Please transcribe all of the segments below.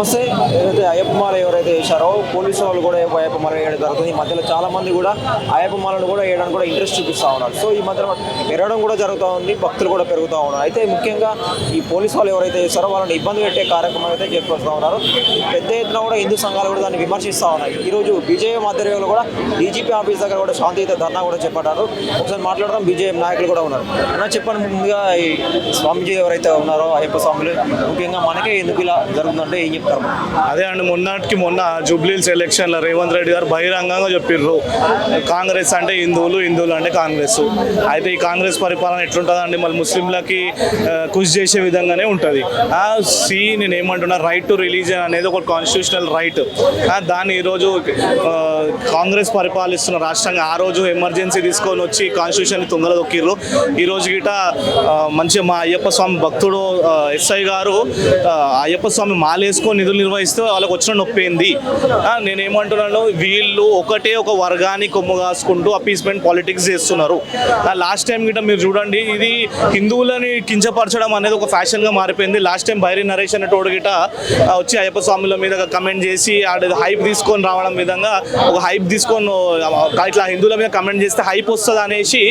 నమస్తే ఏదైతే అయ్యప్పమాల ఎవరైతే వేశారో పోలీసు వాళ్ళు కూడా అయ్యప్పమాల వేయడం జరుగుతుంది. ఈ మధ్యలో చాలా మంది కూడా అయ్యప్పమాలను కూడా వేయడానికి కూడా ఇంట్రెస్ట్ చూపిస్తూ ఉన్నారు. సో ఈ మధ్యలో పెరగడం కూడా జరుగుతూ ఉంది భక్తులు కూడా పెరుగుతూ ఉన్నారు. అయితే ముఖ్యంగా ఈ పోలీసు వాళ్ళు ఎవరైతే చేస్తారో వాళ్ళని ఇబ్బంది పెట్టే కార్యక్రమం అయితే చేపడుతూ ఉన్నారు. పెద్ద ఎత్తున కూడా హిందూ సంఘాలు కూడా దాన్ని విమర్శిస్తూ ఉన్నాయి. ఈరోజు బీజేపీ ఆధ్వర్యంలో కూడా డీజీపీ ఆఫీస్ దగ్గర కూడా శాంతియుత ధర్నా కూడా చేపట్టారు. ఒకసారి మాట్లాడడం బీజేపీ నాయకులు కూడా ఉన్నారు. అన్న చెప్పండి ముందుగా ఈ స్వామీజీ ఎవరైతే ఉన్నారో అయ్యప్ప స్వాములు ముఖ్యంగా మనకే ఎందుకు ఇలా జరుగుతుందంటే ఏం చెప్తాము. అదే అండి మొన్నటికి మొన్న జూబ్లీల్స్ ఎలక్షన్లో రేవంత్ రెడ్డి గారు బహిరంగంగా చెప్పిర్రు. కాంగ్రెస్ అంటే హిందువులు హిందువులు అంటే కాంగ్రెస్. అయితే ఈ కాంగ్రెస్ పరిపాలన ఎట్లుంటుందండి? మళ్ళీ ముస్లింలకి కృషి చేసే విధంగానే ఉంటుంది. ఆ సి నేను ఏమంటున్నా రైట్ టు రిలీజియన్ అనేది ఒక కాన్స్టిట్యూషనల్ రైట్ దాన్ని ఈరోజు కాంగ్రెస్ పరిపాలిస్తున్న రాష్ట్రంగా ఆ రోజు ఎమర్జెన్సీ తీసుకొని వచ్చి కాన్స్టిట్యూషన్ తొందర దొక్కిర్రు ఈ రోజు గిట మంచి మంచిగా మా అయ్యప్ప స్వామి భక్తుడు ఎస్ఐ గారు అయ్యప్ప స్వామి మాలేసుకొని నిధులు నిర్వహిస్తే వాళ్ళకి వచ్చిన నొప్పి ఏంది? నేనేమంటున్నాను వీళ్ళు ఒకటే ఒక వర్గాన్ని కొమ్ము కాసుకుంటూ అపీస్మెంట్ పాలిటిక్స్ చేస్తున్నారు. లాస్ట్ టైం గిట్ట మీరు చూడండి ఇది హిందువులని కించపరచడం అనేది ఒక ఫ్యాషన్గా మారిపోయింది. లాస్ట్ టైం భైరీ నరేష్ అనే తోడు గిట వచ్చి అయ్యప్ప స్వాముల మీద కమెంట్ చేసి ఆడ హైప్ తీసుకొని రావడం విధంగా ఒక హైప్ తీసుకొని ఇట్లా హిందువుల మీద కమెంట్ చేస్తే హైప్ వస్తుంది అనేసి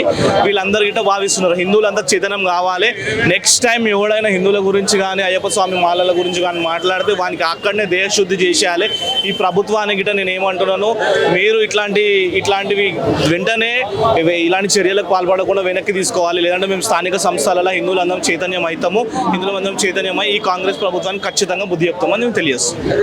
వీళ్ళందరూ గిట్ట భావిస్తున్నారు. హిందువులంతా చైతన్యం కావాలి. నెక్స్ట్ టైం ఎవడైనా హిందువుల గురించి కానీ అయ్యప్ప స్వామి మాలల గురించి కానీ మాట్లాడితే వానికి అక్కడనే దేహశుద్ధి చేసేయాలి. ఈ ప్రభుత్వానికి నేను ఏమంటున్నాను మీరు ఇట్లాంటి ఇట్లాంటివి వెంటనే ఇలాంటి చర్యలకు పాల్పడకుండా వెనక్కి తీసుకోవాలి. లేదంటే మేము స్థానిక సంస్థలలో హిందువులందరం చైతన్యం అవుతాము హిందువులందరం చైతన్యమై ఈ కాంగ్రెస్ ప్రభుత్వానికి ఖచ్చితంగా బుద్ధి చెప్తామని మేము తెలియజేస్తాం